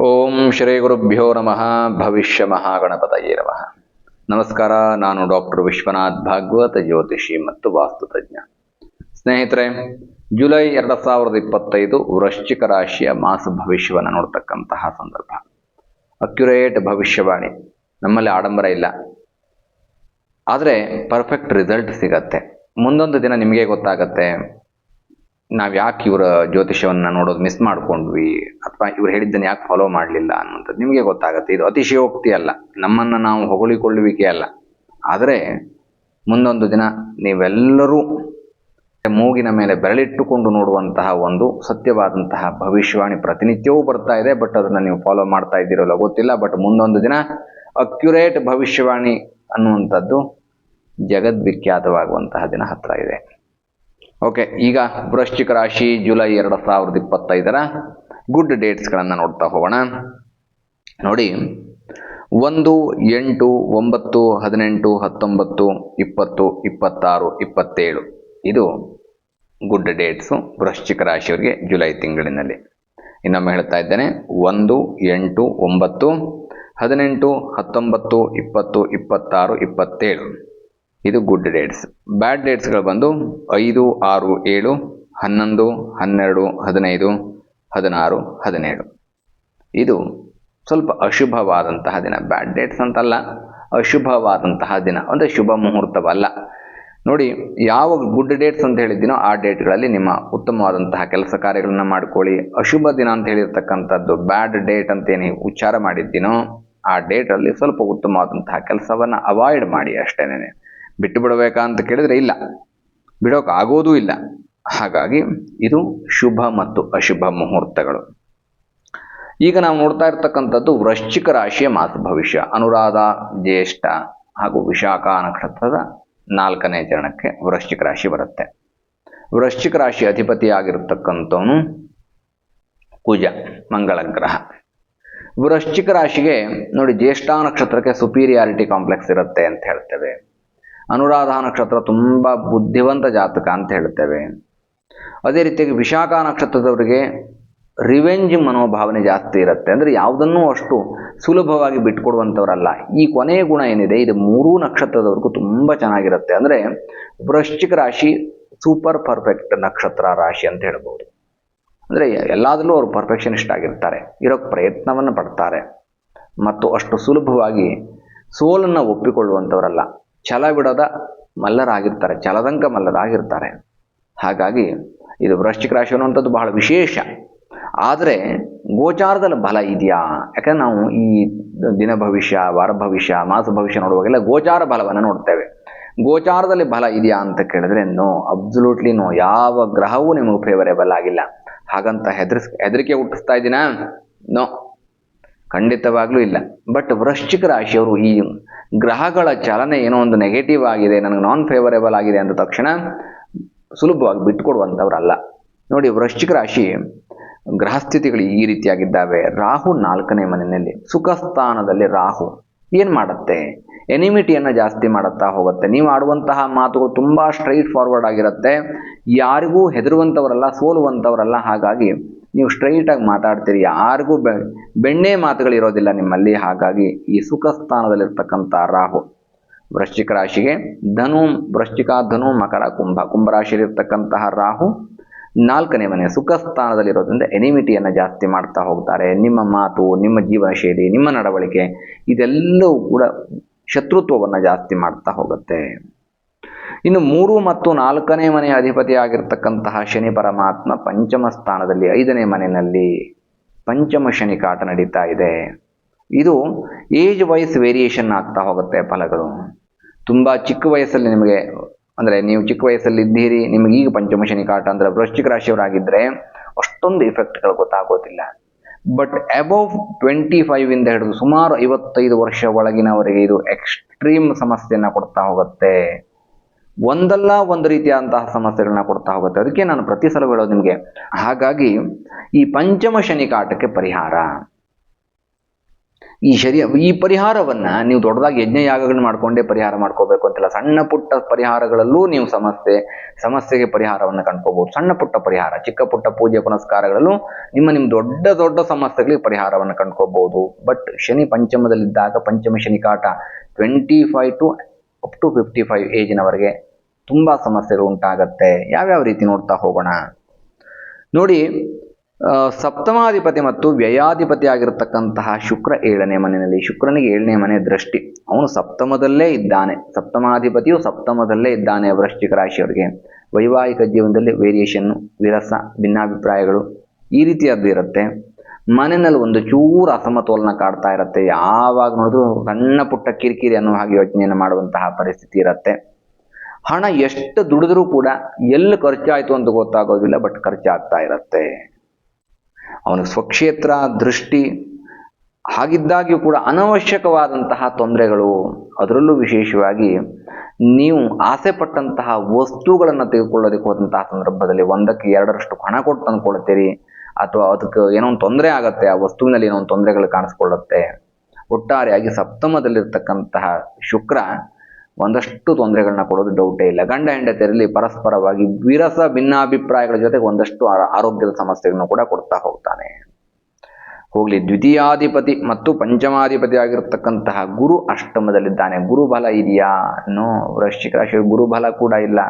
ಓಂ ಶ್ರೀ ಗುರುಭ್ಯೋ ನಮಃ. ಭವಿಷ್ಯ ಮಹಾಗಣಪತಯೇ ನಮಃ. ನಮಸ್ಕಾರ, ನಾನು ಡಾಕ್ಟರ್ ವಿಶ್ವನಾಥ್ ಭಾಗವತ ಜ್ಯೋತಿಷಿ ಮತ್ತು ವಾಸ್ತುತಜ್ಞ ಸ್ನೇಹಿತರೆ, ಜುಲೈ ಎರಡು ಸಾವಿರದ ಇಪ್ಪತ್ತೈದು ವೃಶ್ಚಿಕ ರಾಶಿಯ ಮಾಸ ಭವಿಷ್ಯವನ್ನು ನೋಡ್ತಕ್ಕಂತಹ ಸಂದರ್ಭ. ಅಕ್ಯುರೇಟ್ ಭವಿಷ್ಯವಾಣಿ. ನಮ್ಮಲ್ಲಿ ಆಡಂಬರ ಇಲ್ಲ. ಆದರೆ ಪರ್ಫೆಕ್ಟ್ ರಿಸಲ್ಟ್ ಸಿಗತ್ತೆ. ಮುಂದೊಂದು ದಿನ ನಿಮಗೆ ಗೊತ್ತಾಗತ್ತೆ ನಾವು ಯಾಕೆ ಇವರ ಜ್ಯೋತಿಷ್ಯವನ್ನು ನೋಡೋದು ಮಿಸ್ ಮಾಡ್ಕೊಂಡ್ವಿ? ಅಥವಾ ಇವ್ರು ಹೇಳಿದ್ದನ್ನು ಯಾಕೆ ಫಾಲೋ ಮಾಡಲಿಲ್ಲ ಅನ್ನುವಂಥದ್ದು ನಿಮಗೆ ಗೊತ್ತಾಗುತ್ತೆ. ಇದು ಅತಿಶಯೋಕ್ತಿ ಅಲ್ಲ. ನಮ್ಮನ್ನು ನಾವು ಹೊಗಳಿಕೊಳ್ಳುವಿಕೆ ಅಲ್ಲ. ಆದರೆ ಮುಂದೊಂದು ದಿನ ನೀವೆಲ್ಲರೂ ಮೂಗಿನ ಮೇಲೆ ಬೆರಳಿಟ್ಟುಕೊಂಡು ನೋಡುವಂತಹ ಒಂದು ಸತ್ಯವಾದಂತಹ ಭವಿಷ್ಯವಾಣಿ ಪ್ರತಿನಿತ್ಯವೂ ಬರ್ತಾ ಇದೆ. ಬಟ್ ಅದನ್ನು ನೀವು ಫಾಲೋ ಮಾಡ್ತಾ ಇದ್ದೀರಲ್ಲ ಗೊತ್ತಿಲ್ಲ. ಬಟ್ ಮುಂದೊಂದು ದಿನ ಅಕ್ಯುರೇಟ್ ಭವಿಷ್ಯವಾಣಿ ಅನ್ನುವಂಥದ್ದು ಜಗದ್ವಿಖ್ಯಾತವಾಗುವಂತಹ ದಿನ ಹತ್ರ ಇದೆ. ಓಕೆ ಈಗ ವೃಶ್ಚಿಕ ರಾಶಿ ಜುಲೈ ಎರಡು ಸಾವಿರದ ಇಪ್ಪತ್ತೈದರ ಗುಡ್ ಡೇಟ್ಸ್ಗಳನ್ನು ನೋಡ್ತಾ ಹೋಗೋಣ. ನೋಡಿ, ಒಂದು, ಎಂಟು, ಒಂಬತ್ತು, ಹದಿನೆಂಟು, ಹತ್ತೊಂಬತ್ತು, ಇಪ್ಪತ್ತು, ಇಪ್ಪತ್ತಾರು, ಇಪ್ಪತ್ತೇಳು. ಇದು ಗುಡ್ ಡೇಟ್ಸು ವೃಶ್ಚಿಕ ರಾಶಿಯವರಿಗೆ ಜುಲೈ ತಿಂಗಳಿನಲ್ಲಿ. ಇನ್ನೊಮ್ಮೆ ಹೇಳ್ತಾ ಇದ್ದೇನೆ, ಒಂದು, ಎಂಟು, ಒಂಬತ್ತು, ಹದಿನೆಂಟು, ಹತ್ತೊಂಬತ್ತು, ಇಪ್ಪತ್ತು, ಇಪ್ಪತ್ತಾರು, ಇಪ್ಪತ್ತೇಳು. ಇದು ಗುಡ್ ಡೇಟ್ಸ್ ಬ್ಯಾಡ್ ಡೇಟ್ಸ್ಗಳು ಬಂದು ಐದು, ಆರು, ಏಳು, ಹನ್ನೊಂದು, ಹನ್ನೆರಡು, ಹದಿನೈದು, ಹದಿನಾರು, ಹದಿನೇಳು. ಇದು ಸ್ವಲ್ಪ ಅಶುಭವಾದಂತಹ ದಿನ. ಬ್ಯಾಡ್ ಡೇಟ್ಸ್ ಅಂತಲ್ಲ, ಅಶುಭವಾದಂತಹ ದಿನ. ಅಂದರೆ ಶುಭ ಮುಹೂರ್ತವಲ್ಲ. ನೋಡಿ, ಯಾವ ಗುಡ್ ಡೇಟ್ಸ್ ಅಂತ ಹೇಳಿದ್ದೀನೋ ಆ ಡೇಟ್ಗಳಲ್ಲಿ ನಿಮ್ಮ ಉತ್ತಮವಾದಂತಹ ಕೆಲಸ ಕಾರ್ಯಗಳನ್ನು ಮಾಡ್ಕೊಳ್ಳಿ. ಅಶುಭ ದಿನ ಅಂತ ಹೇಳಿರ್ತಕ್ಕಂಥದ್ದು ಬ್ಯಾಡ್ ಡೇಟ್ ಅಂತ ಏನು ಉಚ್ಚಾರ ಮಾಡಿದ್ದೀನೋ, ಆ ಡೇಟಲ್ಲಿ ಸ್ವಲ್ಪ ಉತ್ತಮವಾದಂತಹ ಕೆಲಸವನ್ನು ಅವಾಯ್ಡ್ ಮಾಡಿ ಅಷ್ಟೇನೆ ಬಿಟ್ಟು ಬಿಡಬೇಕಾ ಅಂತ ಕೇಳಿದ್ರೆ ಇಲ್ಲ. ಬಿಡೋಕೆ ಆಗೋದೂ ಇಲ್ಲ. ಹಾಗಾಗಿ ಇದು ಶುಭ ಮತ್ತು ಅಶುಭ ಮುಹೂರ್ತಗಳು. ಈಗ ನಾವು ನೋಡ್ತಾ ಇರ್ತಕ್ಕಂಥದ್ದು ವೃಶ್ಚಿಕ ರಾಶಿಯ ಮಾತು ಭವಿಷ್ಯ. ಅನುರಾಧ, ಜ್ಯೇಷ್ಠ ಹಾಗೂ ವಿಶಾಖ ನಕ್ಷತ್ರದ ನಾಲ್ಕನೇ ಚರಣಕ್ಕೆ ವೃಶ್ಚಿಕ ರಾಶಿ ಬರುತ್ತೆ. ವೃಶ್ಚಿಕ ರಾಶಿ ಅಧಿಪತಿಯಾಗಿರ್ತಕ್ಕಂಥವನು ಕುಜ, ಮಂಗಳ ಗ್ರಹ. ವೃಶ್ಚಿಕ ರಾಶಿಗೆ ನೋಡಿ, ಜ್ಯೇಷ್ಠ ನಕ್ಷತ್ರಕ್ಕೆ ಸುಪೀರಿಯಾರಿಟಿ ಕಾಂಪ್ಲೆಕ್ಸ್ ಇರುತ್ತೆ ಅಂತ ಹೇಳ್ತೇವೆ. ಅನುರಾಧ ನಕ್ಷತ್ರ ತುಂಬ ಬುದ್ಧಿವಂತ ಜಾತಕ ಅಂತ ಹೇಳ್ತೇವೆ ಅದೇ ರೀತಿಯಾಗಿ ವಿಶಾಖ ನಕ್ಷತ್ರದವರಿಗೆ ರಿವೆಂಜ್ ಮನೋಭಾವನೆ ಜಾಸ್ತಿ ಇರುತ್ತೆ. ಅಂದರೆ ಯಾವುದನ್ನೂ ಅಷ್ಟು ಸುಲಭವಾಗಿ ಬಿಟ್ಕೊಡುವಂಥವ್ರಲ್ಲ. ಈ ಕೊನೆಯ ಗುಣ ಏನಿದೆ, ಇದು ಮೂರೂ ನಕ್ಷತ್ರದವರೆಗೂ ತುಂಬ ಚೆನ್ನಾಗಿರುತ್ತೆ. ಅಂದರೆ ವೃಶ್ಚಿಕ ರಾಶಿ ಸೂಪರ್ ಪರ್ಫೆಕ್ಟ್ ನಕ್ಷತ್ರ ರಾಶಿ ಅಂತ ಹೇಳ್ಬೋದು. ಅಂದರೆ ಎಲ್ಲದರಲ್ಲೂ ಅವರು ಪರ್ಫೆಕ್ಷನಿಸ್ಟ್ ಆಗಿರ್ತಾರೆ. ಇರೋಕ್ಕೆ ಪ್ರಯತ್ನವನ್ನು ಪಡ್ತಾರೆ. ಮತ್ತು ಅಷ್ಟು ಸುಲಭವಾಗಿ ಸೋಲನ್ನು ಒಪ್ಪಿಕೊಳ್ಳುವಂಥವರಲ್ಲ. ಛಲ ಬಿಡದ ಮಲ್ಲರಾಗಿರ್ತಾರೆ ಛಲದಂಕ ಮಲ್ಲರಾಗಿರ್ತಾರೆ. ಹಾಗಾಗಿ ಇದು ವೃಶ್ಚಿಕ ರಾಶಿ ಅನ್ನುವಂಥದ್ದು ಬಹಳ ವಿಶೇಷ. ಆದರೆ ಗೋಚಾರದಲ್ಲಿ ಬಲ ಇದೆಯಾ? ಯಾಕಂದ್ರೆ ನಾವು ಈ ದಿನ ಭವಿಷ್ಯ, ವಾರ ಭವಿಷ್ಯ, ಮಾಸ ಭವಿಷ್ಯ ನೋಡುವಾಗೆಲ್ಲ ಗೋಚಾರ ಬಲವನ್ನು ನೋಡ್ತೇವೆ. ಗೋಚಾರದಲ್ಲಿ ಬಲ ಇದೆಯಾ ಅಂತ ಕೇಳಿದ್ರೆ ನೋ ಅಬ್ಸಲ್ಯೂಟ್ಲಿ ನೋ. ಯಾವ ಗ್ರಹವೂ ನಿಮಗೆ ಫೇವರೇಬಲ್ ಆಗಿಲ್ಲ. ಹಾಗಂತ ಹೆದರ್ಸ್, ಹೆದರಿಕೆ ಹುಟ್ಟಿಸ್ತಾ ಇದ್ದೀನಾ? ನೋ. ಖಂಡಿತವಾಗ್ಲೂ ಇಲ್ಲ. ಬಟ್ ವೃಶ್ಚಿಕ ರಾಶಿಯವರು ಈ ಗ್ರಹಗಳ ಚಲನೆ ಏನೋ ಒಂದು ನೆಗೆಟಿವ್ ಆಗಿದೆ, ನನಗೆ ನಾನ್ ಫೇವರೇಬಲ್ ಆಗಿದೆ ಅಂದ ತಕ್ಷಣ ಸುಲಭವಾಗಿ ಬಿಟ್ಕೊಡುವಂಥವ್ರಲ್ಲ ನೋಡಿ, ವೃಶ್ಚಿಕ ರಾಶಿ ಗ್ರಹಸ್ಥಿತಿಗಳು ಈ ರೀತಿಯಾಗಿದ್ದಾವೆ. ರಾಹು ನಾಲ್ಕನೇ ಮನೆಯಲ್ಲಿ ಸುಖ ಸ್ಥಾನದಲ್ಲಿ ರಾಹು ಏನು ಮಾಡುತ್ತೆ? ಎನಿಮಿಟಿಯನ್ನು ಜಾಸ್ತಿ ಮಾಡುತ್ತಾ ಹೋಗುತ್ತೆ. ನೀವು ಆಡುವಂತಹ ಮಾತುಗಳು ತುಂಬ ಸ್ಟ್ರೈಟ್ ಫಾರ್ವರ್ಡ್ ಆಗಿರುತ್ತೆ. ಯಾರಿಗೂ ಹೆದರುವಂಥವರಲ್ಲ, ಸೋಲುವಂಥವರಲ್ಲ. ಹಾಗಾಗಿ ನೀವು ಸ್ಟ್ರೈಟಾಗಿ ಮಾತಾಡ್ತೀರಿ, ಯಾರಿಗೂ ಬೆ, ಬೆಣ್ಣೆ ಮಾತುಗಳಿರೋದಿಲ್ಲ ನಿಮ್ಮಲ್ಲಿ. ಹಾಗಾಗಿ ಈ ಸುಖ ಸ್ಥಾನದಲ್ಲಿರ್ತಕ್ಕಂಥ ರಾಹು ವೃಶ್ಚಿಕ ರಾಶಿಗೆ ಧನು, ವೃಶ್ಚಿಕ ಧನು, ಮಕರ ಕುಂಭ. ಕುಂಭರಾಶಿಯಲ್ಲಿರ್ತಕ್ಕಂತಹ ರಾಹು ನಾಲ್ಕನೇ ಮನೆ ಸುಖ ಸ್ಥಾನದಲ್ಲಿರೋದ್ರಿಂದ ಎನಿಮಿಟಿಯನ್ನು ಜಾಸ್ತಿ ಮಾಡ್ತಾ ಹೋಗ್ತಾರೆ. ನಿಮ್ಮ ಮಾತು, ನಿಮ್ಮ ಜೀವನ ಶೈಲಿ, ನಿಮ್ಮ ನಡವಳಿಕೆ ಇದೆಲ್ಲವೂ ಕೂಡ ಶತ್ರುತ್ವವನ್ನು ಜಾಸ್ತಿ ಮಾಡ್ತಾ ಹೋಗುತ್ತೆ. ಇನ್ನು ಮೂರು ಮತ್ತು ನಾಲ್ಕನೇ ಮನೆಯ ಅಧಿಪತಿ ಆಗಿರ್ತಕ್ಕಂತಹ ಶನಿ ಪರಮಾತ್ಮ ಪಂಚಮ ಸ್ಥಾನದಲ್ಲಿ ಐದನೇ ಮನೆಯಲ್ಲಿ ಪಂಚಮ ಶನಿ ಕಾಟ ನಡೀತಾ ಇದೆ. ಇದು ಏಜ್ ವೈಸ್ ವೇರಿಯೇಷನ್ ಆಗ್ತಾ ಹೋಗುತ್ತೆ ಫಲಗಳು. ತುಂಬ ಚಿಕ್ಕ ವಯಸ್ಸಲ್ಲಿ ನಿಮಗೆ, ಅಂದರೆ ನೀವು ಚಿಕ್ಕ ವಯಸ್ಸಲ್ಲಿ ಇದ್ದೀರಿ, ನಿಮಗೆ ಈಗ ಪಂಚಮ ಶನಿ ಕಾಟ ಅಂದರೆ ವೃಶ್ಚಿಕ ರಾಶಿಯವರಾಗಿದ್ದರೆ ಅಷ್ಟೊಂದು ಇಫೆಕ್ಟ್ಗಳು ಗೊತ್ತಾಗೋದಿಲ್ಲ. ಬಟ್ ಅಬೌವ್ ಟ್ವೆಂಟಿ ಫೈವ್ ಇಂದ ಹಿಡಿದು ಸುಮಾರು ಐವತ್ತೈದು ವರ್ಷ ಒಳಗಿನವರಿಗೆ ಇದು ಎಕ್ಸ್ಟ್ರೀಮ್ ಸಮಸ್ಯೆಯನ್ನು ಕೊಡ್ತಾ ಹೋಗುತ್ತೆ. ಒಂದಲ್ಲ ಒಂದು ರೀತಿಯಾದಂತಹ ಸಮಸ್ಯೆಗಳನ್ನ ಕೊಡ್ತಾ ಹೋಗುತ್ತೆ. ಅದಕ್ಕೆ ನಾನು ಪ್ರತಿ ಸಲ ಹೇಳೋದು ನಿಮಗೆ, ಹಾಗಾಗಿ ಈ ಪಂಚಮ ಶನಿ ಕಾಟಕ್ಕೆ ಪರಿಹಾರ. ಈ ಶರೀರ ಈ ಪರಿಹಾರವನ್ನ ನೀವು ದೊಡ್ಡದಾಗಿ ಯಜ್ಞ ಯಾಗಗಳನ್ನ ಮಾಡ್ಕೊಂಡೇ ಪರಿಹಾರ ಮಾಡ್ಕೋಬೇಕು ಅಂತಿಲ್ಲ ಸಣ್ಣ ಪುಟ್ಟ ಪರಿಹಾರಗಳಲ್ಲೂ ನೀವು ಸಮಸ್ಯೆ, ಸಮಸ್ಯೆಗೆ ಪರಿಹಾರವನ್ನು ಕಂಡ್ಕೋಬಹುದು ಸಣ್ಣ ಪುಟ್ಟ ಪರಿಹಾರ, ಚಿಕ್ಕ ಪುಟ್ಟ ಪೂಜೆ ಪುನಸ್ಕಾರಗಳಲ್ಲೂ ನಿಮ್ಮ ನಿಮ್ಮ ದೊಡ್ಡ ದೊಡ್ಡ ಸಮಸ್ಯೆಗಳಿಗೆ ಪರಿಹಾರವನ್ನು ಕಂಡ್ಕೋಬಹುದು ಬಟ್ ಶನಿ ಪಂಚಮದಲ್ಲಿದ್ದಾಗ ಪಂಚಮ ಶನಿ ಕಾಟ twenty five to up to fifty five ಏಜಿನವರೆಗೆ ತುಂಬ ಸಮಸ್ಯೆಗಳು ಉಂಟಾಗತ್ತೆ. ಯಾವ್ಯಾವ ರೀತಿ ನೋಡ್ತಾ ಹೋಗೋಣ? ನೋಡಿ ಸಪ್ತಮಾಧಿಪತಿ ಮತ್ತು ವ್ಯಯಾಧಿಪತಿ ಆಗಿರತಕ್ಕಂತಹ ಶುಕ್ರ ಏಳನೇ ಮನೆಯಲ್ಲಿ, ಶುಕ್ರನಿಗೆ ಏಳನೇ ಮನೆ ದೃಷ್ಟಿ. ಅವನು ಸಪ್ತಮದಲ್ಲೇ ಇದ್ದಾನೆ. ಸಪ್ತಮಾಧಿಪತಿಯು ಸಪ್ತಮದಲ್ಲೇ ಇದ್ದಾನೆ ವೃಶ್ಚಿಕ ರಾಶಿಯವರಿಗೆ. ವೈವಾಹಿಕ ಜೀವನದಲ್ಲಿ ವೇರಿಯೇಷನ್ನು ವಿರಸ, ಭಿನ್ನಾಭಿಪ್ರಾಯಗಳು ಈ ರೀತಿಯದ್ದು ಇರುತ್ತೆ. ಮನೆಯಲ್ಲಿ ಒಂದು ಚೂರು ಅಸಮತೋಲನ ಕಾಡ್ತಾ ಇರುತ್ತೆ. ಯಾವಾಗ ನೋಡಿದ್ರು ಸಣ್ಣ ಪುಟ್ಟ ಕಿರಿಕಿರಿ ಅನ್ನೋ ಹಾಗೆ ಯೋಚನೆಯನ್ನು ಮಾಡುವಂತಹ ಪರಿಸ್ಥಿತಿ ಇರುತ್ತೆ. ಹಣ ಎಷ್ಟು ದುಡಿದ್ರೂ ಕೂಡ ಎಲ್ಲಿ ಖರ್ಚಾಯಿತು ಅಂತ ಗೊತ್ತಾಗೋದಿಲ್ಲ ಬಟ್ ಖರ್ಚಾಗ್ತಾ ಇರುತ್ತೆ. ಅವನಿಗೆ ಸ್ವಕ್ಷೇತ್ರ, ದೃಷ್ಟಿ ಹಾಗಿದ್ದಾಗಿಯೂ ಕೂಡ ಅನವಶ್ಯಕವಾದಂತಹ ತೊಂದರೆಗಳು, ಅದರಲ್ಲೂ ವಿಶೇಷವಾಗಿ ನೀವು ಆಸೆ ಪಟ್ಟಂತಹ ವಸ್ತುಗಳನ್ನು ತೆಗೆದುಕೊಳ್ಳೋದಕ್ಕೆ ಹೋದಂತಹ ಸಂದರ್ಭದಲ್ಲಿ ಒಂದಕ್ಕೆ ಎರಡರಷ್ಟು ಹಣ ಕೊಟ್ಟು ತಂದುಕೊಳ್ತೀರಿ ಅಥವಾ ಅದಕ್ಕೆ ಏನೋ ಒಂದು ತೊಂದರೆ ಆಗುತ್ತೆ, ಆ ವಸ್ತುವಿನಲ್ಲಿ ಏನೋ ಒಂದು ತೊಂದರೆಗಳು ಕಾಣಿಸ್ಕೊಳ್ಳುತ್ತೆ. ಒಟ್ಟಾರೆಯಾಗಿ ಸಪ್ತಮದಲ್ಲಿರ್ತಕ್ಕಂತಹ ಶುಕ್ರ ಒಂದಷ್ಟು ತೊಂದರೆಗಳನ್ನ ಕೊಡೋದು ಡೌಟೇ ಇಲ್ಲ. ಗಂಡ ಹೆಂಡತಿಯರಲ್ಲಿ ಪರಸ್ಪರವಾಗಿ ವಿರಸ ಭಿನ್ನಾಭಿಪ್ರಾಯಗಳ ಜೊತೆಗೆ ಒಂದಷ್ಟು ಆರೋಗ್ಯದ ಸಮಸ್ಯೆಗಳನ್ನು ಕೂಡ ಕೊಡ್ತಾ ಹೋಗ್ತಾನೆ. ಹೋಗಲಿ, ದ್ವಿತೀಯಾಧಿಪತಿ ಮತ್ತು ಪಂಚಮಾಧಿಪತಿ ಆಗಿರತಕ್ಕಂತಹ ಗುರು ಅಷ್ಟಮದಲ್ಲಿದ್ದಾನೆ. ಗುರು ಬಲ ಇದೆಯಾ? ನೋ ವೃಶ್ಚಿಕ ರಾಶಿ ಗುರು ಬಲ ಕೂಡ ಇಲ್ಲ.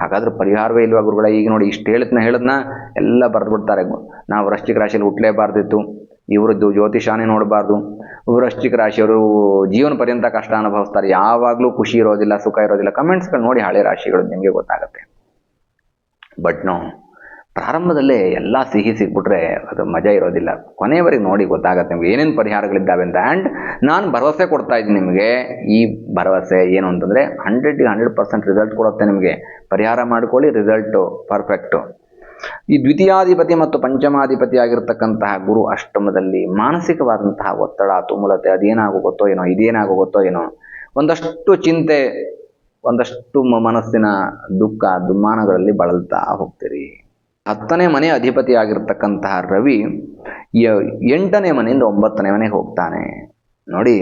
ಹಾಗಾದ್ರೆ ಪರಿಹಾರವೇ ಇಲ್ವಾ ಗುರುಗಳ? ಈಗ ನೋಡಿ, ಇಷ್ಟು ಹೇಳಿದ್ನ ಹೇಳದ್ನ ಎಲ್ಲ ಬರೆದು ಬಿಡ್ತಾರೆ ನಾವು ವೃಶ್ಚಿಕ ರಾಶಿಯಲ್ಲಿ ಹುಟ್ಟಲೇಬಾರ್ದಿತ್ತು ಇವರದ್ದು ಜ್ಯೋತಿಷಾನೇ ನೋಡಬಾರ್ದು. ವೃಶ್ಚಿಕ ರಾಶಿಯವರು ಜೀವನ ಪರ್ಯಂತ ಕಷ್ಟ ಅನುಭವಿಸ್ತಾರೆ. ಯಾವಾಗಲೂ ಖುಷಿ ಇರೋದಿಲ್ಲ, ಸುಖ ಇರೋದಿಲ್ಲ. ಕಮೆಂಟ್ಸ್ಗಳು ನೋಡಿ ಹಳೆ ರಾಶಿಗಳು ನಿಮಗೆ ಗೊತ್ತಾಗುತ್ತೆ. ಬಟ್ ನೋ ಪ್ರಾರಂಭದಲ್ಲೇ ಎಲ್ಲ ಸಿಹಿ ಸಿಕ್ಬಿಟ್ರೆ ಅದು ಮಜಾ ಇರೋದಿಲ್ಲ. ಕೊನೆಯವರೆಗೆ ನೋಡಿ ಗೊತ್ತಾಗುತ್ತೆ ನಿಮ್ಗೆ ಏನೇನು ಪರಿಹಾರಗಳಿದ್ದಾವೆ ಅಂತ. ಆ್ಯಂಡ್ ನಾನು ಭರವಸೆ ಕೊಡ್ತಾ ಇದ್ದೀನಿ ನಿಮಗೆ, ಈ ಭರವಸೆ ಏನು ಅಂತಂದರೆ ಹಂಡ್ರೆಡ್ಗೆ ಹಂಡ್ರೆಡ್ ಪರ್ಸೆಂಟ್ ರಿಸಲ್ಟ್ ಕೊಡುತ್ತೆ ನಿಮಗೆ. ಪರಿಹಾರ ಮಾಡ್ಕೊಳ್ಳಿ ರಿಸಲ್ಟು ಪರ್ಫೆಕ್ಟು ಈ ದ್ವಿತೀಯಾಧಿಪತಿ ಮತ್ತು ಪಂಚಮಾಧಿಪತಿ ಆಗಿರ್ತಕ್ಕಂತಹ ಗುರು ಅಷ್ಟಮದಲ್ಲಿ ಮಾನಸಿಕವಾದಂತಹ ಒತ್ತಡ, ತುಮುಲತೆ ಅದೇನಾಗೋಗುತ್ತೋ ಏನೋ, ಇದೇನಾಗೋಗುತ್ತೋ ಏನೋ, ಒಂದಷ್ಟು ಚಿಂತೆ, ಒಂದಷ್ಟು ಮನಸ್ಸಿನ ದುಃಖ ದುಮ್ಮಾನಗಳಲ್ಲಿ ಬಳಲ್ತಾ ಹೋಗ್ತೀರಿ. ಹತ್ತನೇ ಮನೆ ಅಧಿಪತಿ ಆಗಿರ್ತಕ್ಕಂತಹ ರವಿ ಎಂಟನೇ ಮನೆಯಿಂದ ಒಂಬತ್ತನೇ ಮನೆಗೆ ಹೋಗ್ತಾನೆ. ನೋಡಿ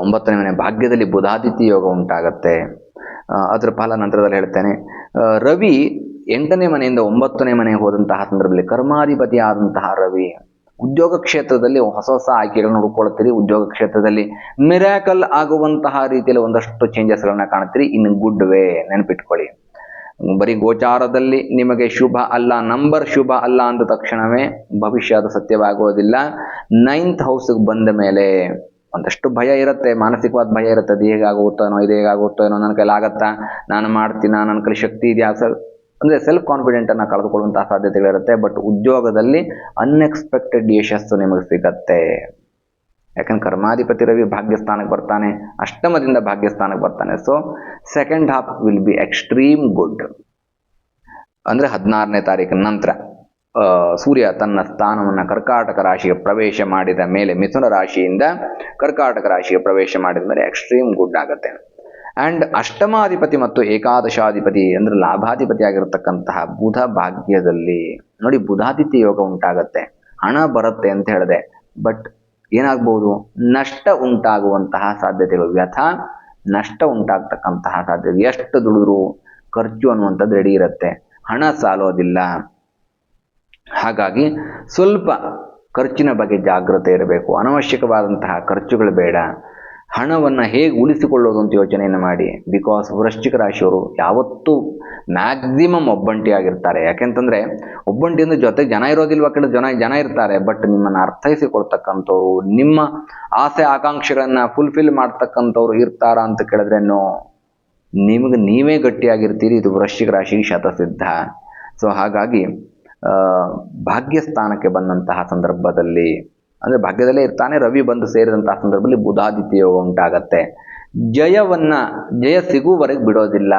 ಒಂಬತ್ತನೇ ಮನೆ ಭಾಗ್ಯದಲ್ಲಿ ಬುಧಾದಿತಿ ಯೋಗ ಉಂಟಾಗತ್ತೆ. ಅದರ ಫಲ ನಂತರದಲ್ಲಿ ಹೇಳ್ತೇನೆ ರವಿ ಎಂಟನೇ ಮನೆಯಿಂದ ಒಂಬತ್ತನೇ ಮನೆಗೆ ಹೋದಂತಹ ಸಂದರ್ಭದಲ್ಲಿ ಕರ್ಮಾಧಿಪತಿ ಆದಂತಹ ರವಿ, ಉದ್ಯೋಗ ಕ್ಷೇತ್ರದಲ್ಲಿ ಹೊಸ ಹೊಸ ಆಯ್ಕೆಗಳನ್ನು ಹುಡುಕೊಳ್ಳುತ್ತೀರಿ ಉದ್ಯೋಗ ಕ್ಷೇತ್ರದಲ್ಲಿ ಮಿರಾಕಲ್ ಆಗುವಂತಹ ರೀತಿಯಲ್ಲಿ ಒಂದಷ್ಟು ಚೇಂಜಸ್ಗಳನ್ನ ಕಾಣುತ್ತೀರಿ ಇನ್ನು ಗುಡ್ ವೇ ನೆನಪಿಟ್ಕೊಳ್ಳಿ. ಬರೀ ಗೋಚಾರದಲ್ಲಿ ನಿಮಗೆ ಶುಭ ಅಲ್ಲ ನಂಬರ್ ಶುಭ ಅಲ್ಲ ಅಂದ ತಕ್ಷಣವೇ ಭವಿಷ್ಯದ ಸತ್ಯವಾಗುವುದಿಲ್ಲ ನೈನ್ತ್ ಹೌಸ್ಗೆ ಬಂದ ಮೇಲೆ ಒಂದಷ್ಟು ಭಯ ಇರುತ್ತೆ, ಮಾನಸಿಕವಾದ ಭಯ ಇರುತ್ತೆ. ಅದು ಏನೋ, ಇದು ಹೇಗಾಗುತ್ತೋ ಏನೋ ನನ್ನ ಕೈಲಾಗತ್ತಾ ನಾನು ಮಾಡ್ತೀನ? ನನ್ನ ಕೈಲಿ ಶಕ್ತಿ ಇದೆಯಾ? ಸರ್ ಅಂದರೆ ಸೆಲ್ಫ್ ಕಾನ್ಫಿಡೆಂಟನ್ನು ಕಳೆದುಕೊಳ್ಳುವಂತಹ ಸಾಧ್ಯತೆಗಳಿರುತ್ತೆ. ಬಟ್ ಉದ್ಯೋಗದಲ್ಲಿ ಅನ್ಎಕ್ಸ್ಪೆಕ್ಟೆಡ್ ಯಶಸ್ಸು ನಿಮಗೆ ಸಿಗತ್ತೆ. ಯಾಕಂದ್ರೆ ಕರ್ಮಾಧಿಪತಿ ರವಿ ಭಾಗ್ಯಸ್ಥಾನಕ್ಕೆ ಬರ್ತಾನೆ, ಅಷ್ಟಮದಿಂದ ಭಾಗ್ಯಸ್ಥಾನಕ್ಕೆ ಬರ್ತಾನೆ. So second half will be extreme good ಅಂದರೆ ಹದಿನಾರನೇ ತಾರೀಕಿನ ನಂತರ. ಸೂರ್ಯ ತನ್ನ ಸ್ಥಾನವನ್ನು ಕರ್ಕಾಟಕ ರಾಶಿಗೆ ಪ್ರವೇಶ ಮಾಡಿದ ಮೇಲೆ ಮಿಥುನ ರಾಶಿಯಿಂದ ಕರ್ಕಾಟಕ ರಾಶಿಗೆ ಪ್ರವೇಶ ಮಾಡಿದ ಮೇಲೆ ಎಕ್ಸ್ಟ್ರೀಮ್ ಗುಡ್ ಆಗುತ್ತೆ. ಆ್ಯಂಡ್ ಅಷ್ಟಮಾಧಿಪತಿ ಮತ್ತು ಏಕಾದಶಾಧಿಪತಿ ಅಂದರೆ ಲಾಭಾಧಿಪತಿ ಆಗಿರತಕ್ಕಂತಹ ಬುಧ ಭಾಗ್ಯದಲ್ಲಿ ನೋಡಿ ಬುಧಾದಿತ್ಯ ಯೋಗ ಉಂಟಾಗತ್ತೆ. ಹಣ ಬರುತ್ತೆ ಅಂತ ಹೇಳಿದೆ. ಬಟ್ ಏನಾಗ್ಬೋದು? ನಷ್ಟ ಉಂಟಾಗುವಂತಹ ಸಾಧ್ಯತೆಗಳು. ವ್ಯಥ, ನಷ್ಟ ಉಂಟಾಗ್ತಕ್ಕಂತಹ ಸಾಧ್ಯತೆ. ಎಷ್ಟು ದುಡಿದ್ರು ಖರ್ಚು ಅನ್ನುವಂಥದ್ದು ರೆಡಿ ಇರುತ್ತೆ. ಹಣ ಸಾಲೋದಿಲ್ಲ. ಹಾಗಾಗಿ ಸ್ವಲ್ಪ ಖರ್ಚಿನ ಬಗ್ಗೆ ಜಾಗ್ರತೆ ಇರಬೇಕು. ಅನವಶ್ಯಕವಾದಂತಹ ಖರ್ಚುಗಳು ಬೇಡ. ಹಣವನ್ನು ಹೇಗೆ ಉಳಿಸಿಕೊಳ್ಳೋದು ಅಂತ ಯೋಚನೆಯನ್ನು ಮಾಡಿ. ಬಿಕಾಸ್ ವೃಶ್ಚಿಕ ರಾಶಿಯವರು ಯಾವತ್ತೂ ಮ್ಯಾಕ್ಸಿಮಮ್ ಒಬ್ಬಂಟಿಯಾಗಿರ್ತಾರೆ ಯಾಕೆಂತಂದರೆ ಒಬ್ಬಂಟಿಯಿಂದ ಜೊತೆ ಜನ ಇರೋದಿಲ್ವ ಕಡೆ ಜನ ಜನ ಇರ್ತಾರೆ. ಬಟ್ ನಿಮ್ಮನ್ನು ಅರ್ಥೈಸಿಕೊಳ್ತಕ್ಕಂಥವ್ರು, ನಿಮ್ಮ ಆಸೆ ಆಕಾಂಕ್ಷೆಗಳನ್ನು ಫುಲ್ಫಿಲ್ ಮಾಡ್ತಕ್ಕಂಥವ್ರು ಇರ್ತಾರಾ ಅಂತ ಕೇಳಿದ್ರೆ ನಿಮಗೆ ನೀವೇ ಗಟ್ಟಿಯಾಗಿರ್ತೀರಿ. ಇದು ವೃಶ್ಚಿಕ ರಾಶಿಗೆ ಶತಸಿದ್ಧ. ಸೊ ಹಾಗಾಗಿ ಭಾಗ್ಯಸ್ಥಾನಕ್ಕೆ ಬಂದಂತಹ ಸಂದರ್ಭದಲ್ಲಿ, ಅಂದರೆ ಭಾಗ್ಯದಲ್ಲೇ ಇರ್ತಾನೆ ರವಿ ಬಂದು ಸೇರಿದಂತಹ ಸಂದರ್ಭದಲ್ಲಿ ಬುಧಾದಿತ್ಯ ಯೋಗ ಉಂಟಾಗತ್ತೆ. ಜಯವನ್ನ, ಜಯ ಸಿಗುವವರೆಗೆ ಬಿಡೋದಿಲ್ಲ.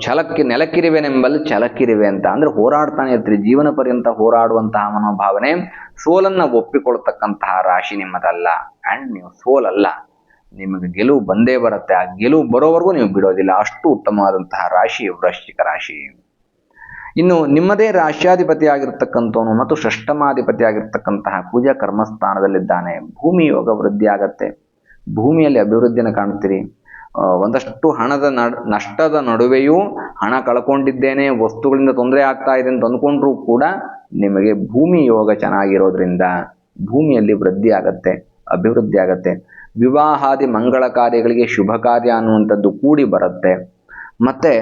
ಛಲಕ್ಕೆ ನೆಲಕ್ಕಿರಿವೆನೆಂಬಲ್ಲಿ ಛಲಕ್ಕಿರಿವೆ ಅಂತ, ಅಂದ್ರೆ ಹೋರಾಡ್ತಾನೆ ಇರ್ತೀರಿ. ಜೀವನ ಪರ್ಯಂತ ಹೋರಾಡುವಂತಹ ಮನೋಭಾವನೆ ಸೋಲನ್ನ ಒಪ್ಪಿಕೊಳ್ತಕ್ಕಂತಹ ರಾಶಿ ನಿಮ್ಮದಲ್ಲ. ಆ್ಯಂಡ್ ನೀವು ಸೋಲಲ್ಲ. ನಿಮಗೆ ಗೆಲುವು ಬಂದೇ ಬರುತ್ತೆ. ಆ ಗೆಲುವು ಬರೋವರೆಗೂ ನೀವು ಬಿಡೋದಿಲ್ಲ. ಅಷ್ಟು ಉತ್ತಮವಾದಂತಹ ರಾಶಿ, ವೃಶ್ಚಿಕ ರಾಶಿ. ಇನ್ನು ನಿಮ್ಮದೇ ರಾಶ್ಯಾಧಿಪತಿ ಆಗಿರ್ತಕ್ಕಂಥವನು ಮತ್ತು ಷಷ್ಟಮಾಧಿಪತಿ ಆಗಿರ್ತಕ್ಕಂತಹ ಪೂಜಾ ಕರ್ಮಸ್ಥಾನದಲ್ಲಿದ್ದಾನೆ. ಭೂಮಿ ಯೋಗ ವೃದ್ಧಿ ಆಗತ್ತೆ. ಭೂಮಿಯಲ್ಲಿ ಅಭಿವೃದ್ಧಿಯನ್ನು ಕಾಣ್ತೀರಿ. ಒಂದಷ್ಟು ಹಣದ ನಷ್ಟದ ನಡುವೆಯೂ ಹಣ ಕಳ್ಕೊಂಡಿದ್ದೇನೆ, ವಸ್ತುಗಳಿಂದ ತೊಂದರೆ ಆಗ್ತಾ ಇದೆ ಅಂತ ಅಂದ್ಕೊಂಡ್ರೂ ಕೂಡ ನಿಮಗೆ ಭೂಮಿ ಯೋಗ ಚೆನ್ನಾಗಿರೋದ್ರಿಂದ ಭೂಮಿಯಲ್ಲಿ ವೃದ್ಧಿ ಆಗತ್ತೆ, ಅಭಿವೃದ್ಧಿ ಆಗತ್ತೆ. ವಿವಾಹಾದಿ ಮಂಗಳ ಕಾರ್ಯಗಳಿಗೆ ಶುಭ ಕಾರ್ಯ ಅನ್ನುವಂಥದ್ದು ಕೂಡಿ ಬರುತ್ತೆ. ಮತ್ತೆ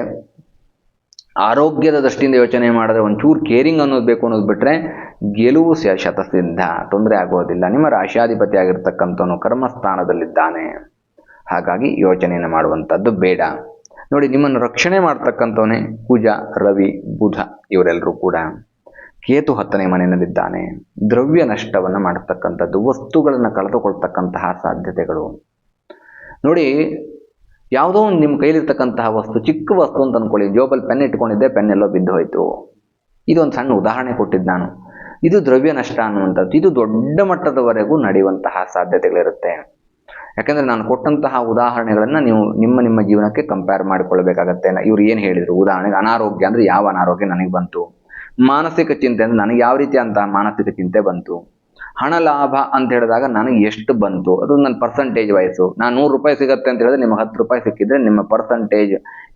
ಆರೋಗ್ಯದ ದೃಷ್ಟಿಯಿಂದ ಯೋಚನೆ ಮಾಡಿದ್ರೆ ಒಂಚೂರು ಕೇರಿಂಗ್ ಅನ್ನೋದು ಬೇಕು ಅನ್ನೋದು ಬಿಟ್ಟರೆ ಗೆಲುವು ಸ ಶತಸಿದ್ಧ ತೊಂದರೆ ಆಗೋದಿಲ್ಲ. ನಿಮ್ಮ ರಾಶಿಯಾಧಿಪತಿ ಆಗಿರ್ತಕ್ಕಂಥವನು ಕರ್ಮಸ್ಥಾನದಲ್ಲಿದ್ದಾನೆ. ಹಾಗಾಗಿ ಯೋಚನೆಯನ್ನು ಮಾಡುವಂಥದ್ದು ಬೇಡ. ನೋಡಿ, ನಿಮ್ಮನ್ನು ರಕ್ಷಣೆ ಮಾಡ್ತಕ್ಕಂಥವನೇ ಕುಜ ರವಿ, ಬುಧ ಇವರೆಲ್ಲರೂ ಕೂಡ ಕೇತು ಹತ್ತನೇ ಮನೆಯಲ್ಲಿದ್ದಾನೆ. ದ್ರವ್ಯ ನಷ್ಟವನ್ನು ಮಾಡತಕ್ಕಂಥದ್ದು, ವಸ್ತುಗಳನ್ನು ಕಳೆದುಕೊಳ್ತಕ್ಕಂತಹ ಸಾಧ್ಯತೆಗಳು. ನೋಡಿ ಯಾವುದೋ ಒಂದು ನಿಮ್ಮ ಕೈಲಿರ್ತಕ್ಕಂತಹ ವಸ್ತು, ಚಿಕ್ಕ ವಸ್ತು ಅಂತ ಅಂದ್ಕೊಳ್ಳಿ ಜೋಬಲ್ ಪೆನ್ ಇಟ್ಕೊಂಡಿದ್ದೆ ಪೆನ್ ಎಲ್ಲೋ ಬಿದ್ದು ಹೋಯಿತು. ಇದೊಂದು ಸಣ್ಣ ಉದಾಹರಣೆ ಕೊಟ್ಟಿದ್ದು ನಾನು. ಇದು ದ್ರವ್ಯ ನಷ್ಟ ಅನ್ನುವಂಥದ್ದು. ಇದು ದೊಡ್ಡ ಮಟ್ಟದವರೆಗೂ ನಡೆಯುವಂತಹ ಸಾಧ್ಯತೆಗಳಿರುತ್ತೆ. ಯಾಕಂದರೆ ನಾನು ಕೊಟ್ಟಂತಹ ಉದಾಹರಣೆಗಳನ್ನು ನೀವು ನಿಮ್ಮ ನಿಮ್ಮ ಜೀವನಕ್ಕೆ ಕಂಪೇರ್ ಮಾಡಿಕೊಳ್ಬೇಕಾಗತ್ತೆ ನ- ಇವ್ರು ಏನು ಹೇಳಿದರು? ಉದಾಹರಣೆಗೆ ಅನಾರೋಗ್ಯ ಅಂದರೆ ಯಾವ ಅನಾರೋಗ್ಯ ನನಗೆ ಬಂತು? ಮಾನಸಿಕ ಚಿಂತೆ ಅಂದರೆ ನನಗೆ ಯಾವ ರೀತಿಯಂತಹ ಮಾನಸಿಕ ಚಿಂತೆ ಬಂತು? ಹಣ ಲಾಭ ಅಂತ ಹೇಳಿದಾಗ ನನಗೆ ಎಷ್ಟು ಬಂತು? ಅದು ನನ್ನ ಪರ್ಸಂಟೇಜ್ ವಯಸ್ಸು ನಾನು ನೂರು ರೂಪಾಯಿ ಸಿಗುತ್ತೆ ಅಂತ ಹೇಳಿದ್ರೆ ನಿಮಗೆ ಹತ್ತು ರೂಪಾಯಿ ಸಿಕ್ಕಿದ್ರೆ ನಿಮ್ಮ ಪರ್ಸಂಟೇಜ್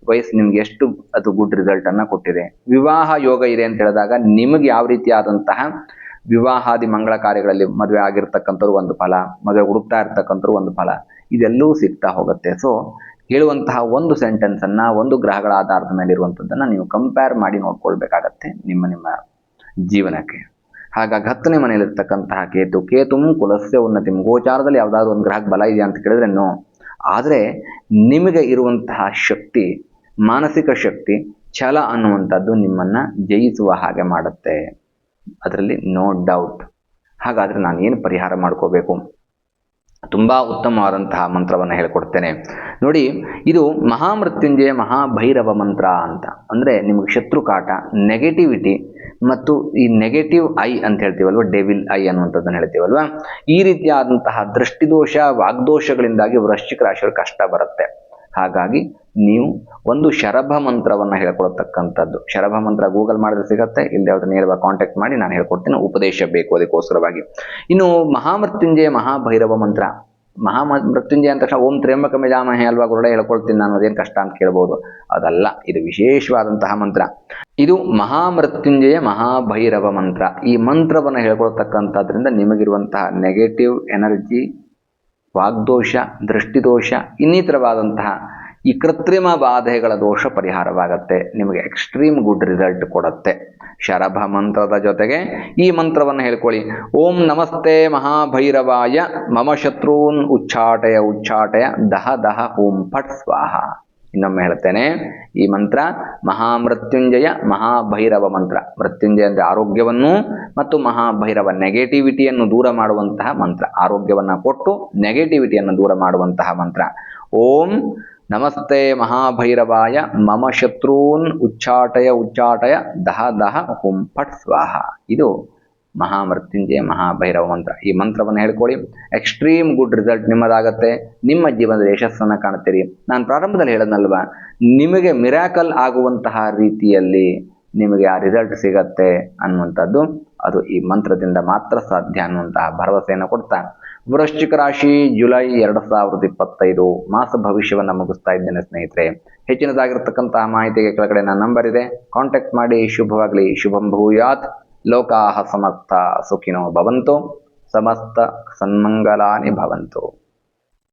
ವಯಸ್ಸು ನಿಮ್ಗೆ ಎಷ್ಟು ಅದು ಗುಡ್ ರಿಸಲ್ಟ್ ಅನ್ನ ಕೊಟ್ಟಿದೆ. ವಿವಾಹ ಯೋಗ ಇದೆ ಅಂತ ಹೇಳಿದಾಗ ನಿಮಗೆ ಯಾವ ರೀತಿಯಾದಂತಹ ವಿವಾಹಾದಿ ಮಂಗಳ ಕಾರ್ಯಗಳಲ್ಲಿ ಮದುವೆ ಆಗಿರ್ತಕ್ಕಂಥವ್ರು ಒಂದು ಫಲ, ಮದುವೆ ಹುಡುಕ್ತಾ ಇರ್ತಕ್ಕಂಥವ್ರು ಒಂದು ಫಲ, ಇದೆಲ್ಲವೂ ಸಿಗ್ತಾ ಹೋಗುತ್ತೆ. ಸೊ ಹೇಳುವಂತಹ ಒಂದು ಸೆಂಟೆನ್ಸನ್ನು ಒಂದು ಗ್ರಹಗಳ ಆಧಾರದ ಮೇಲೆ ಇರುವಂಥದ್ದನ್ನು ನೀವು ಕಂಪೇರ್ ಮಾಡಿ ನೋಡ್ಕೊಳ್ಬೇಕಾಗತ್ತೆ ನಿಮ್ಮ ನಿಮ್ಮ ಜೀವನಕ್ಕೆ. ಹಾಗಾಗಿ ಹತ್ತನೇ ಮನೆಯಲ್ಲಿರ್ತಕ್ಕಂತಹ ಕೇತು, ಕೇತುಂ ಕುಲಸ್ಯ ಉನ್ನತಿಂ, ಗೋಚಾರದಲ್ಲಿ ಯಾವುದಾದ್ರು ಒಂದು ಗ್ರಹಕ್ಕೆ ಬಲ ಇದೆಯಾ ಅಂತ ಕೇಳಿದ್ರೆ ನೋ ಆದರೆ ನಿಮಗೆ ಇರುವಂತಹ ಶಕ್ತಿ, ಮಾನಸಿಕ ಶಕ್ತಿ, ಛಲ ಅನ್ನುವಂಥದ್ದು ನಿಮ್ಮನ್ನು ಜಯಿಸುವ ಹಾಗೆ ಮಾಡುತ್ತೆ. ಅದರಲ್ಲಿ ನೋ ಡೌಟ್ ಹಾಗಾದರೆ ನಾನು ಏನು ಪರಿಹಾರ ಮಾಡ್ಕೋಬೇಕು? ತುಂಬ ಉತ್ತಮವಾದಂತಹ ಮಂತ್ರವನ್ನು ಹೇಳ್ಕೊಡ್ತೇನೆ. ನೋಡಿ, ಇದು ಮಹಾಮೃತ್ಯುಂಜಯ ಮಹಾಭೈರವ ಮಂತ್ರ ಅಂತ. ಅಂದರೆ ನಿಮಗೆ ಶತ್ರು ಕಾಟ ನೆಗೆಟಿವಿಟಿ ಮತ್ತು ಈ ನೆಗೆಟಿವ್ ಐ ಅಂತ ಹೇಳ್ತೀವಲ್ವ? ಡೆವಿಲ್ ಐ ಅನ್ನುವಂಥದ್ದನ್ನು ಹೇಳ್ತೀವಲ್ವ? ಈ ರೀತಿಯಾದಂತಹ ದೃಷ್ಟಿದೋಷ, ವಾಗ್ದೋಷಗಳಿಂದಾಗಿ ವೃಶ್ಚಿಕ ರಾಶಿಯವರು ಕಷ್ಟ ಬರುತ್ತೆ. ಹಾಗಾಗಿ ನೀವು ಒಂದು ಶರಭ ಮಂತ್ರವನ್ನು ಹೇಳ್ಕೊಳ್ತಕ್ಕಂಥದ್ದು ಶರಭ ಮಂತ್ರ ಗೂಗಲ್ ಮಾಡಿದ್ರೆ ಸಿಗತ್ತೆ ಇಲ್ಲಿ ಅವ್ರ ನೇರವಾಗಿ ಕಾಂಟ್ಯಾಕ್ಟ್ ಮಾಡಿ ನಾನು ಹೇಳ್ಕೊಡ್ತೀನಿ, ಉಪದೇಶ ಬೇಕು ಅದಕ್ಕೋಸ್ಕರವಾಗಿ. ಇನ್ನು ಮಹಾಮೃತ್ಯುಂಜಯ ಮಹಾಭೈರವ ಮಂತ್ರ. ಮಹಾ ಮೃತ್ಯುಂಜಯ ಅಂತ ತಕ್ಷಣ ಓಂ ತ್ರ್ಯಂಬಕ ಮೆಜಾಮಹೆ ಅಲ್ವಾ ಗುರುಡೆ ಹೇಳ್ಕೊಳ್ತೀನಿ ನಾನು, ಅದೇನು ಕಷ್ಟ ಅಂತ ಕೇಳ್ಬೋದು. ಅದಲ್ಲ, ಇದು ವಿಶೇಷವಾದಂತಹ ಮಂತ್ರ. ಇದು ಮಹಾಮೃತ್ಯುಂಜಯ ಮಹಾಭೈರವ ಮಂತ್ರ. ಈ ಮಂತ್ರವನ್ನು ಹೇಳ್ಕೊಳ್ತಕ್ಕಂಥದ್ರಿಂದ ನಿಮಗಿರುವಂತಹ ನೆಗೆಟಿವ್ ಎನರ್ಜಿ ವಾಗ್ದೋಷ, ದೃಷ್ಟಿದೋಷ, ಇನ್ನಿತರವಾದಂತಹ ಈ ಕೃತ್ರಿಮ ಬಾಧೆಗಳ ದೋಷ ಪರಿಹಾರವಾಗತ್ತೆ, ನಿಮಗೆ ಎಕ್ಸ್ಟ್ರೀಮ್ ಗುಡ್ ರಿಸಲ್ಟ್ ಕೊಡುತ್ತೆ. ಶರಭ ಮಂತ್ರದ ಜೊತೆಗೆ ಈ ಮಂತ್ರವನ್ನು ಹೇಳ್ಕೊಳ್ಳಿ. ಓಂ ನಮಸ್ತೆ ಮಹಾಭೈರವಾಯ, ಮಮ ಶತ್ರುನ್ ಉಚ್ಚಾಟಯ ಉಚ್ಚಾಟಯ, ದಹ ದಹ ಓಂ ಫಟ್ ಸ್ವಾಹ. ಇನ್ನೊಮ್ಮೆ ಹೇಳ್ತೇನೆ, ಈ ಮಂತ್ರ ಮಹಾಮೃತ್ಯುಂಜಯ, ಮಹಾಭೈರವ ಮಂತ್ರ. ಮೃತ್ಯುಂಜಯ ಅಂದರೆ ಆರೋಗ್ಯವನ್ನು ಮತ್ತು ಮಹಾಭೈರವ ನೆಗೆಟಿವಿಟಿಯನ್ನು ದೂರ ಮಾಡುವಂತಹ ಮಂತ್ರ. ಆರೋಗ್ಯವನ್ನು ಕೊಟ್ಟು ನೆಗೆಟಿವಿಟಿಯನ್ನು ದೂರ ಮಾಡುವಂತಹ ಮಂತ್ರ. ಓಂ ನಮಸ್ತೆ ಮಹಾಭೈರವಾಯ, ಮಮ ಶತ್ರೂನ್, ಉಚ್ಚಾಟಯ ಉಚ್ಚಾಟಯ, ದಹ ದಹ, ಹುಂ ಫಟ್ ಸ್ವಾಹ. ಇದು ಮಹಾಮೃತ್ಯುಂಜಯ ಮಹಾಭೈರವ ಮಂತ್ರ. ಈ ಮಂತ್ರವನ್ನು ಹೇಳ್ಕೊಳ್ಳಿ. ಎಕ್ಸ್ಟ್ರೀಮ್ ಗುಡ್ ರಿಸಲ್ಟ್ ನಿಮ್ಮದಾಗತ್ತೆ. ನಿಮ್ಮ ಜೀವನದ ಯಶಸ್ಸನ್ನು ಕಾಣ್ತೀರಿ. ನಾನು ಪ್ರಾರಂಭದಲ್ಲಿ ಹೇಳೋದಲ್ವ ನಿಮಗೆ ಮಿರಾಕಲ್ ಆಗುವಂತಹ ರೀತಿಯಲ್ಲಿ ನಿಮಗೆ ಆ ರಿಸಲ್ಟ್ ಸಿಗತ್ತೆ ಅನ್ನುವಂಥದ್ದು. ಅದು ಈ ಮಂತ್ರದಿಂದ ಮಾತ್ರ ಸಾಧ್ಯ ಅನ್ನುವಂತಹ ಭರವಸೆಯನ್ನು ಕೊಡ್ತಾ ವೃಶ್ಚಿಕ ರಾಶಿ ಜುಲೈ ಎರಡು ಸಾವಿರದ ಇಪ್ಪತ್ತೈದು ಮಾಸ ಭವಿಷ್ಯವನ್ನು ಮುಗಿಸ್ತಾ ಇದ್ದೇನೆ ಸ್ನೇಹಿತರೆ. ಹೆಚ್ಚಿನದಾಗಿರ್ತಕ್ಕಂತಹ ಮಾಹಿತಿಗೆ ಕೆಳಗಡೆ ನನ್ನ ನಂಬರ್ ಇದೆ. ಕಾಂಟ್ಯಾಕ್ಟ್ ಮಾಡಿ. ಶುಭವಾಗಲಿ. ಶುಭಂ ಭೂಯಾತ್. ಲೋಕಾಹ ಸಮಸ್ತ ಸುಖಿನೋ ಭವಂತು. ಸಮಸ್ತ ಸನ್ಮಂಗಲಾನಿ ಭವಂತು.